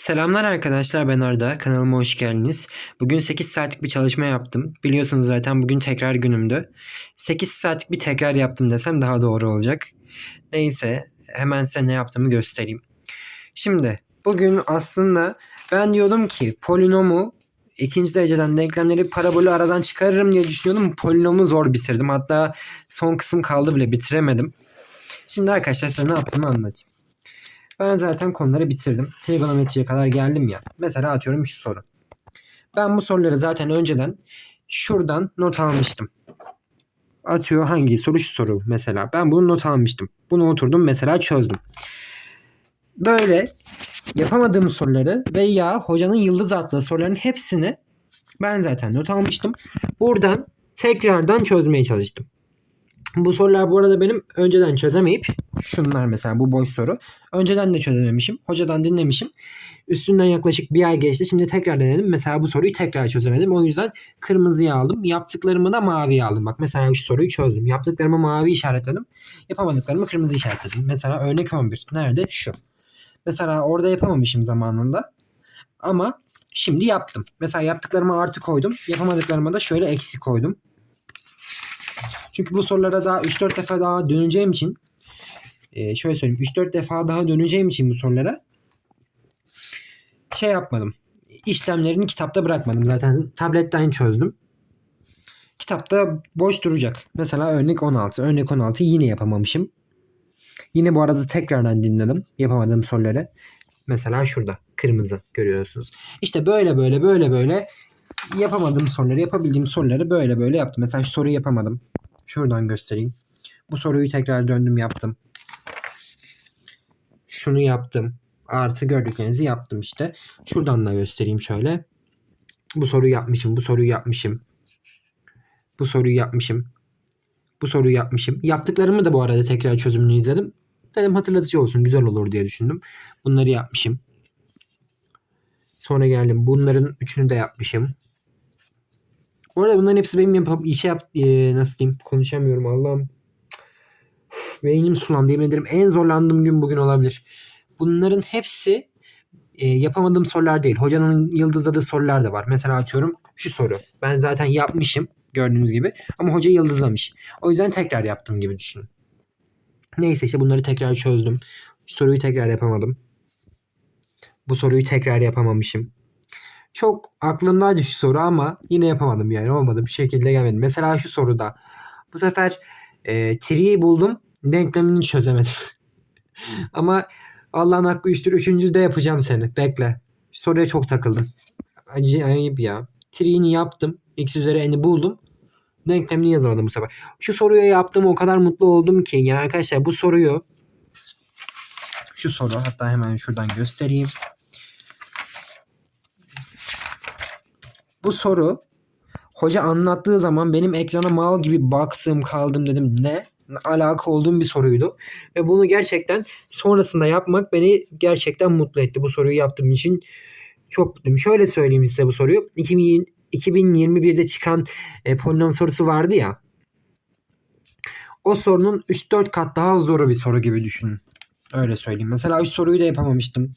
Selamlar arkadaşlar ben Arda. Kanalıma hoş geldiniz. Bugün 8 saatlik bir çalışma yaptım. Biliyorsunuz zaten bugün tekrar günümdü. 8 saatlik bir tekrar yaptım desem daha doğru olacak. Neyse hemen size ne yaptığımı göstereyim. Şimdi bugün aslında ben diyordum ki polinomu ikinci dereceden denklemleri parabolü aradan çıkarırım diye düşünüyordum. Polinomu zor bitirdim. Hatta son kısım kaldı bile bitiremedim. Şimdi arkadaşlar size ne yaptığımı anlatayım. Ben zaten konuları bitirdim. Trigonometriye kadar geldim ya. Mesela atıyorum şu soru. Ben bu soruları zaten önceden şuradan not almıştım. Atıyor hangi soru şu soru mesela. Ben bunu not almıştım. Bunu oturdum mesela çözdüm. Böyle yapamadığım soruları veya hocanın yıldız attığı soruların hepsini ben zaten not almıştım. Buradan tekrardan çözmeye çalıştım. Bu sorular bu arada benim önceden çözemeyip şunlar mesela bu boş soru. Önceden de çözememişim. Hocadan dinlemişim. Üstünden yaklaşık bir ay geçti. Şimdi tekrar denedim. Mesela bu soruyu tekrar çözemedim. O yüzden kırmızıya aldım. Yaptıklarımı da maviye aldım. Bak mesela şu soruyu çözdüm. Yaptıklarımı mavi işaretledim. Yapamadıklarımı kırmızı işaretledim. Mesela örnek 11. Nerede? Şu. Mesela orada yapamamışım zamanında. Ama şimdi yaptım. Mesela yaptıklarıma artı koydum. Yapamadıklarıma da şöyle eksi koydum. Çünkü bu sorulara daha 3-4 defa daha döneceğim için e, şöyle söyleyeyim 3-4 defa daha döneceğim için bu sorulara şey yapmadım. İşlemlerini kitapta bırakmadım. Zaten tabletten çözdüm. Kitapta boş duracak. Mesela örnek 16. Örnek 16 yine yapamamışım. Yine bu arada tekrardan dinledim yapamadığım soruları. Mesela şurada kırmızı görüyorsunuz. İşte böyle böyle böyle böyle yapamadığım soruları yapabildiğim soruları böyle böyle yaptım. Mesela şu soruyu yapamadım. Şuradan göstereyim. Bu soruyu tekrar döndüm yaptım. Şunu yaptım. Artı gördüklerinizi yaptım işte. Şuradan da göstereyim şöyle. Bu soruyu yapmışım. Bu soruyu yapmışım. Bu soruyu yapmışım. Bu soruyu yapmışım. Yaptıklarımı da bu arada tekrar çözümünü izledim. Dedim hatırlatıcı olsun güzel olur diye düşündüm. Bunları yapmışım. Sonra geldim. Bunların üçünü de yapmışım. Bu arada bunların hepsi benim yapıp işe yap e, nasıl diyeyim konuşamıyorum Allah'ım. Beynim sulandı yemin ederim en zorlandığım gün bugün olabilir. Bunların hepsi e, yapamadığım sorular değil. Hocanın yıldızladığı sorular da var. Mesela atıyorum şu soru. Ben zaten yapmışım gördüğünüz gibi. Ama hoca yıldızlamış. O yüzden tekrar yaptım gibi düşünün. Neyse işte bunları tekrar çözdüm. Soruyu tekrar yapamadım. Bu soruyu tekrar yapamamışım. Çok aklımdaydı şu soru ama yine yapamadım yani olmadı bir şekilde gelmedi. Mesela şu soruda bu sefer e, tri'yi buldum denklemini çözemedim. ama Allah'ın hakkı üçtür. Üçüncü de yapacağım seni. Bekle. Soruya çok takıldım. Acı ayıp ya. Tri'ni yaptım. X üzeri n'i buldum. Denklemini yazamadım bu sefer. Şu soruyu yaptım o kadar mutlu oldum ki. Yani arkadaşlar bu soruyu şu soru hatta hemen şuradan göstereyim. Bu soru hoca anlattığı zaman benim ekrana mal gibi baktım kaldım dedim ne alaka olduğum bir soruydu. Ve bunu gerçekten sonrasında yapmak beni gerçekten mutlu etti. Bu soruyu yaptığım için çok mutluyum. Şöyle söyleyeyim size bu soruyu. 2000, 2021'de çıkan e, polinom sorusu vardı ya. O sorunun 3-4 kat daha zoru bir soru gibi düşünün. Öyle söyleyeyim. Mesela 3 soruyu da yapamamıştım.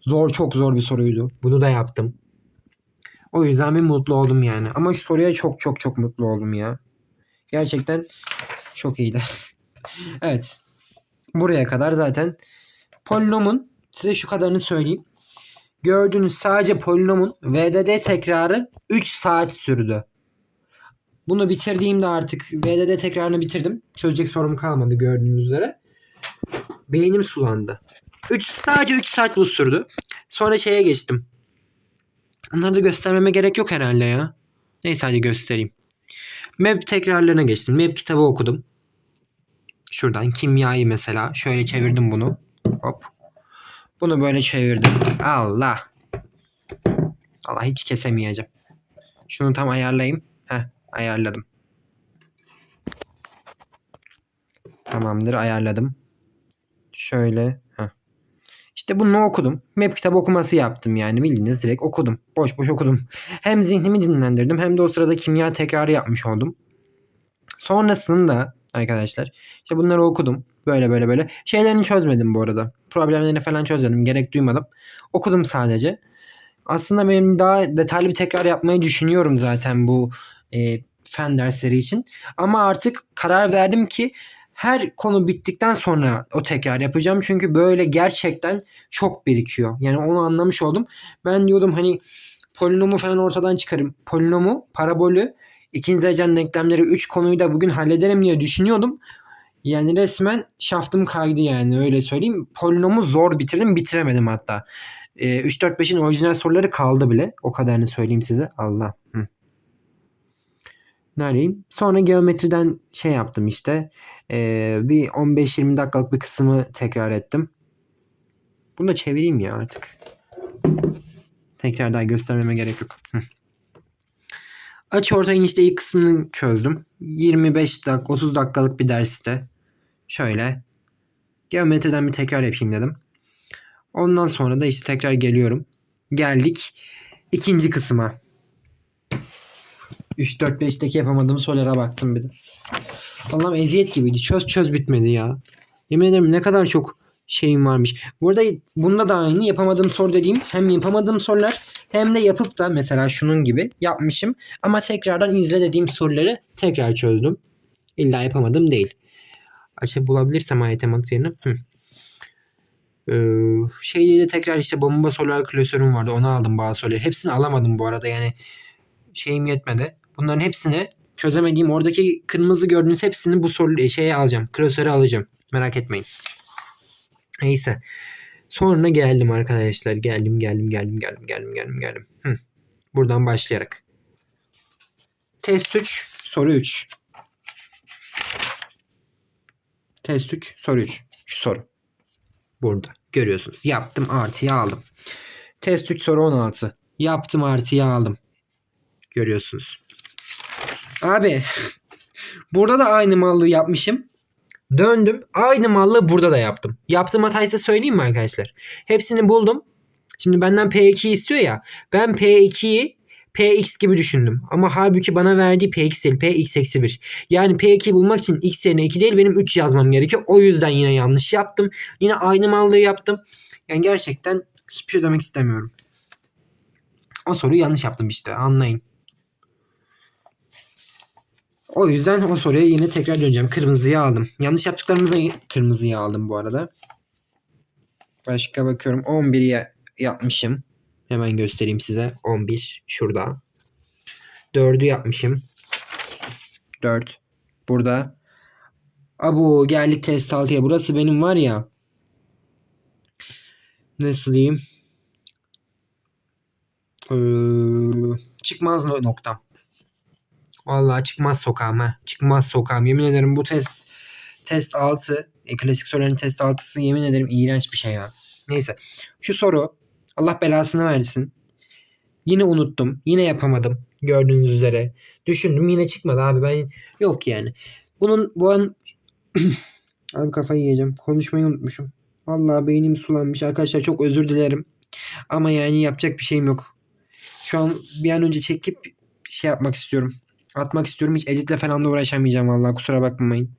Zor çok zor bir soruydu. Bunu da yaptım. O yüzden bir mutlu oldum yani. Ama şu soruya çok çok çok mutlu oldum ya. Gerçekten çok iyiydi. evet. Buraya kadar zaten polinomun size şu kadarını söyleyeyim. Gördüğünüz sadece polinomun VDD tekrarı 3 saat sürdü. Bunu bitirdiğimde artık VDD tekrarını bitirdim. Çözecek sorum kalmadı gördüğünüz üzere. Beynim sulandı. 3 sadece 3 saat bu sürdü. Sonra şeye geçtim. Onları da göstermeme gerek yok herhalde ya. Neyse hadi göstereyim. MEP tekrarlarına geçtim. MEP kitabı okudum. Şuradan kimyayı mesela. Şöyle çevirdim bunu. Hop. Bunu böyle çevirdim. Allah. Allah hiç kesemeyeceğim. Şunu tam ayarlayayım. Heh ayarladım. Tamamdır ayarladım. Şöyle. İşte bunu okudum. Map kitabı okuması yaptım yani bildiğiniz direkt okudum. Boş boş okudum. Hem zihnimi dinlendirdim hem de o sırada kimya tekrarı yapmış oldum. Sonrasında arkadaşlar işte bunları okudum. Böyle böyle böyle. Şeylerini çözmedim bu arada. Problemlerini falan çözmedim. Gerek duymadım. Okudum sadece. Aslında benim daha detaylı bir tekrar yapmayı düşünüyorum zaten bu e, fen dersleri için. Ama artık karar verdim ki her konu bittikten sonra o tekrar yapacağım. Çünkü böyle gerçekten çok birikiyor. Yani onu anlamış oldum. Ben diyordum hani polinomu falan ortadan çıkarım. Polinomu, parabolü, ikinci derecen denklemleri 3 konuyu da bugün hallederim diye düşünüyordum. Yani resmen şaftım kaydı yani öyle söyleyeyim. Polinomu zor bitirdim bitiremedim hatta. Ee, 3-4-5'in orijinal soruları kaldı bile. O kadarını söyleyeyim size. Allah. Hı. Neredeyim? Sonra geometriden şey yaptım işte. Ee, bir 15-20 dakikalık bir kısmı tekrar ettim. Bunu da çevireyim ya artık. Tekrar daha göstermeme gerek yok. Hı. Açı ortayın işte ilk kısmını çözdüm. 25 dakika 30 dakikalık bir derste. Şöyle. Geometriden bir tekrar yapayım dedim. Ondan sonra da işte tekrar geliyorum. Geldik ikinci kısma. 3 4 5'teki yapamadığım sorulara baktım bir de. Allah'ım eziyet gibiydi. Çöz çöz bitmedi ya. Yemin ederim ne kadar çok şeyim varmış. Bu arada bunda da aynı yapamadığım soru dediğim hem yapamadığım sorular hem de yapıp da mesela şunun gibi yapmışım. Ama tekrardan izle dediğim soruları tekrar çözdüm. İlla yapamadım değil. Açı bulabilirsem ayet yerine. Hı. Ee, şeyde de tekrar işte bomba sorular klasörüm vardı. Onu aldım bazı soruları. Hepsini alamadım bu arada yani şeyim yetmedi. Bunların hepsini çözemediğim oradaki kırmızı gördüğünüz hepsini bu soru şeye alacağım. Klasöre alacağım. Merak etmeyin. Neyse. Sonra geldim arkadaşlar. Geldim geldim geldim geldim geldim geldim geldim. Hı. Buradan başlayarak. Test 3 soru 3. Test 3 soru 3. Şu soru. Burada. Görüyorsunuz. Yaptım artıyı aldım. Test 3 soru 16. Yaptım artıyı aldım. Görüyorsunuz. Abi burada da aynı mallığı yapmışım. Döndüm. Aynı mallığı burada da yaptım. Yaptığım hatayı size söyleyeyim mi arkadaşlar? Hepsini buldum. Şimdi benden P2 istiyor ya. Ben P2'yi Px gibi düşündüm. Ama halbuki bana verdiği Px değil. Px eksi 1. Yani P2 bulmak için x yerine 2 değil benim 3 yazmam gerekiyor. O yüzden yine yanlış yaptım. Yine aynı mallığı yaptım. Yani gerçekten hiçbir şey demek istemiyorum. O soruyu yanlış yaptım işte anlayın. O yüzden o soruya yine tekrar döneceğim. Kırmızıyı aldım. Yanlış yaptıklarımıza kırmızıyı aldım bu arada. Başka bakıyorum. 11'i yapmışım. Hemen göstereyim size. 11 şurada. 4'ü yapmışım. 4 burada. Abu geldik test 6'ya. Burası benim var ya. Nasıl diyeyim? Ee, çıkmaz nokta. Vallahi çıkmaz sokağım ha. Çıkmaz sokağım. Yemin ederim bu test test 6 e, klasik soruların test 6'sı yemin ederim iğrenç bir şey ya. Neyse. Şu soru Allah belasını versin. Yine unuttum. Yine yapamadım. Gördüğünüz üzere. Düşündüm yine çıkmadı abi. Ben yok yani. Bunun bu an abi kafayı yiyeceğim. Konuşmayı unutmuşum. Vallahi beynim sulanmış. Arkadaşlar çok özür dilerim. Ama yani yapacak bir şeyim yok. Şu an bir an önce çekip şey yapmak istiyorum. Atmak istiyorum. Hiç editle falan da uğraşamayacağım vallahi kusura bakmayın.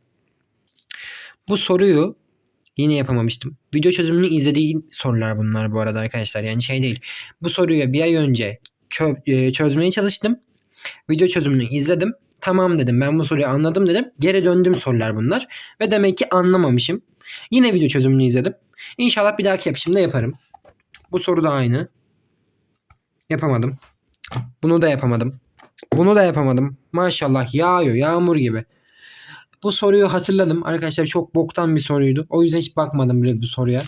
Bu soruyu yine yapamamıştım. Video çözümünü izlediğim sorular bunlar bu arada arkadaşlar. Yani şey değil. Bu soruyu bir ay önce çö- e, çözmeye çalıştım. Video çözümünü izledim. Tamam dedim ben bu soruyu anladım dedim. Geri döndüm sorular bunlar. Ve demek ki anlamamışım. Yine video çözümünü izledim. İnşallah bir dahaki yapışımda yaparım. Bu soru da aynı. Yapamadım. Bunu da yapamadım. Bunu da yapamadım. Maşallah yağıyor yağmur gibi. Bu soruyu hatırladım. Arkadaşlar çok boktan bir soruydu. O yüzden hiç bakmadım bile bu soruya.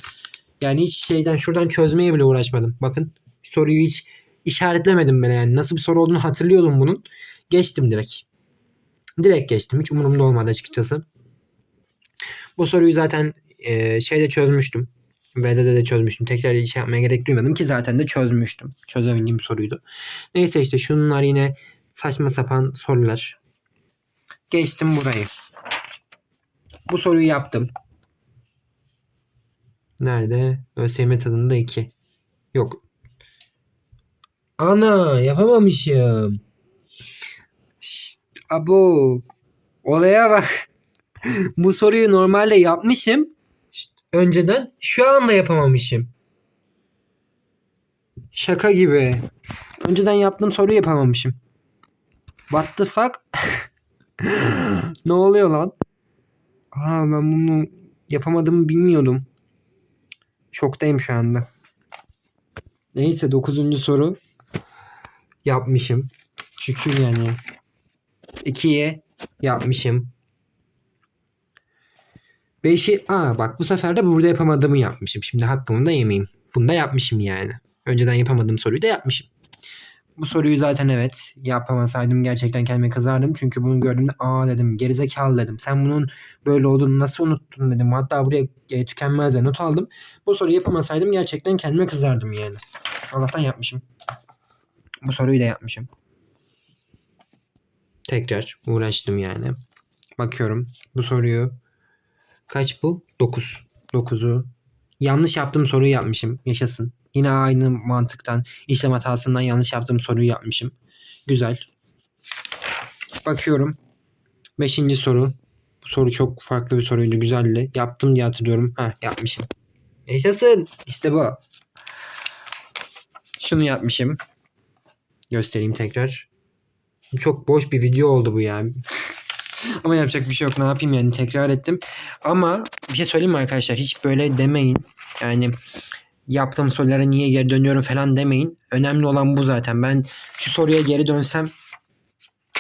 Yani hiç şeyden şuradan çözmeye bile uğraşmadım. Bakın soruyu hiç işaretlemedim bile yani. Nasıl bir soru olduğunu hatırlıyordum bunun. Geçtim direkt. Direkt geçtim. Hiç umurumda olmadı açıkçası. Bu soruyu zaten e, şeyde çözmüştüm. VD'de de çözmüştüm. Tekrar iş yapmaya gerek duymadım ki zaten de çözmüştüm. Çözebildiğim bir soruydu. Neyse işte şunlar yine saçma sapan sorular. Geçtim burayı. Bu soruyu yaptım. Nerede? ÖSYM tadında 2. Yok. Ana yapamamışım. Şşt, abo. Olaya bak. Bu soruyu normalde yapmışım. İşte önceden. Şu anda yapamamışım. Şaka gibi. Önceden yaptığım soruyu yapamamışım. What the fuck? ne oluyor lan? Aa ben bunu yapamadığımı bilmiyordum. Şoktayım şu anda. Neyse 9. soru yapmışım. Şükür yani. 2'ye yapmışım. 5'i aa bak bu sefer de burada yapamadığımı yapmışım. Şimdi hakkımı da yemeyeyim. Bunu da yapmışım yani. Önceden yapamadığım soruyu da yapmışım. Bu soruyu zaten evet yapamasaydım gerçekten kendime kızardım. Çünkü bunu gördüğümde aa dedim gerizekalı dedim. Sen bunun böyle olduğunu nasıl unuttun dedim. Hatta buraya e, tükenmezle not aldım. Bu soruyu yapamasaydım gerçekten kendime kızardım yani. Allah'tan yapmışım. Bu soruyu da yapmışım. Tekrar uğraştım yani. Bakıyorum bu soruyu. Kaç bu? 9. 9'u. Yanlış yaptığım soruyu yapmışım. Yaşasın. Yine aynı mantıktan, işlem hatasından yanlış yaptığım soruyu yapmışım. Güzel. Bakıyorum. Beşinci soru. Bu soru çok farklı bir soruydu. Güzeldi. Yaptım diye hatırlıyorum. Ha yapmışım. Yaşasın. İşte bu. Şunu yapmışım. Göstereyim tekrar. Çok boş bir video oldu bu yani. Ama yapacak bir şey yok. Ne yapayım yani tekrar ettim. Ama bir şey söyleyeyim mi arkadaşlar? Hiç böyle demeyin. Yani yaptığım sorulara niye geri dönüyorum falan demeyin. Önemli olan bu zaten. Ben şu soruya geri dönsem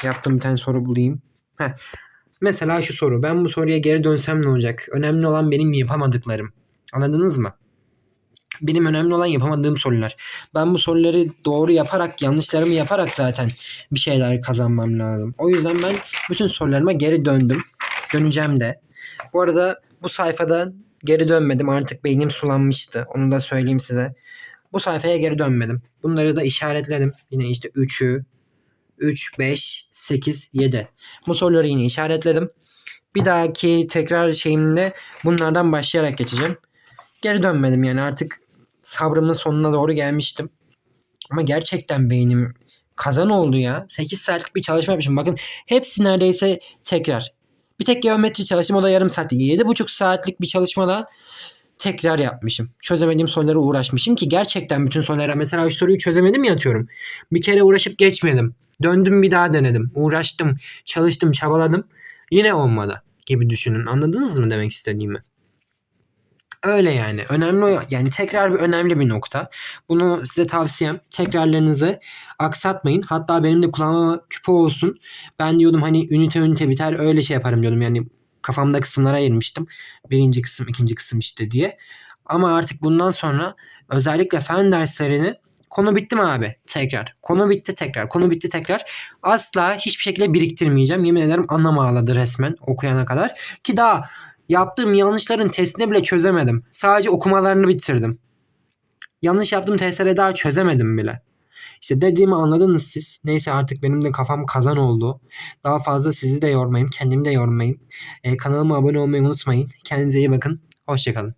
yaptığım bir tane soru bulayım. Heh. Mesela şu soru. Ben bu soruya geri dönsem ne olacak? Önemli olan benim yapamadıklarım. Anladınız mı? Benim önemli olan yapamadığım sorular. Ben bu soruları doğru yaparak, yanlışlarımı yaparak zaten bir şeyler kazanmam lazım. O yüzden ben bütün sorularıma geri döndüm. Döneceğim de. Bu arada bu sayfada geri dönmedim. Artık beynim sulanmıştı. Onu da söyleyeyim size. Bu sayfaya geri dönmedim. Bunları da işaretledim. Yine işte 3'ü, 3, 5, 8, 7. Bu soruları yine işaretledim. Bir dahaki tekrar şeyimde bunlardan başlayarak geçeceğim. Geri dönmedim yani artık sabrımın sonuna doğru gelmiştim. Ama gerçekten beynim kazan oldu ya. 8 saatlik bir çalışma yapmışım. Bakın hepsi neredeyse tekrar. Bir tek geometri çalıştım o da yarım saatti. 7,5 saatlik bir çalışmada tekrar yapmışım. Çözemediğim sorulara uğraşmışım ki gerçekten bütün sorulara mesela şu soruyu çözemedim ya atıyorum. Bir kere uğraşıp geçmedim. Döndüm bir daha denedim. Uğraştım, çalıştım, çabaladım. Yine olmadı gibi düşünün. Anladınız mı demek istediğimi? Öyle yani. Önemli o- yani tekrar bir önemli bir nokta. Bunu size tavsiyem. Tekrarlarınızı aksatmayın. Hatta benim de kulağıma küpe olsun. Ben diyordum hani ünite ünite biter öyle şey yaparım diyordum. Yani kafamda kısımlara ayırmıştım. Birinci kısım, ikinci kısım işte diye. Ama artık bundan sonra özellikle fen derslerini konu bitti mi abi? Tekrar. Konu bitti tekrar. Konu bitti tekrar. Asla hiçbir şekilde biriktirmeyeceğim. Yemin ederim anlam ağladı resmen okuyana kadar. Ki daha yaptığım yanlışların testini bile çözemedim. Sadece okumalarını bitirdim. Yanlış yaptığım testleri daha çözemedim bile. İşte dediğimi anladınız siz. Neyse artık benim de kafam kazan oldu. Daha fazla sizi de yormayayım, kendimi de yormayayım. Ee, kanalıma abone olmayı unutmayın. Kendinize iyi bakın. Hoşçakalın.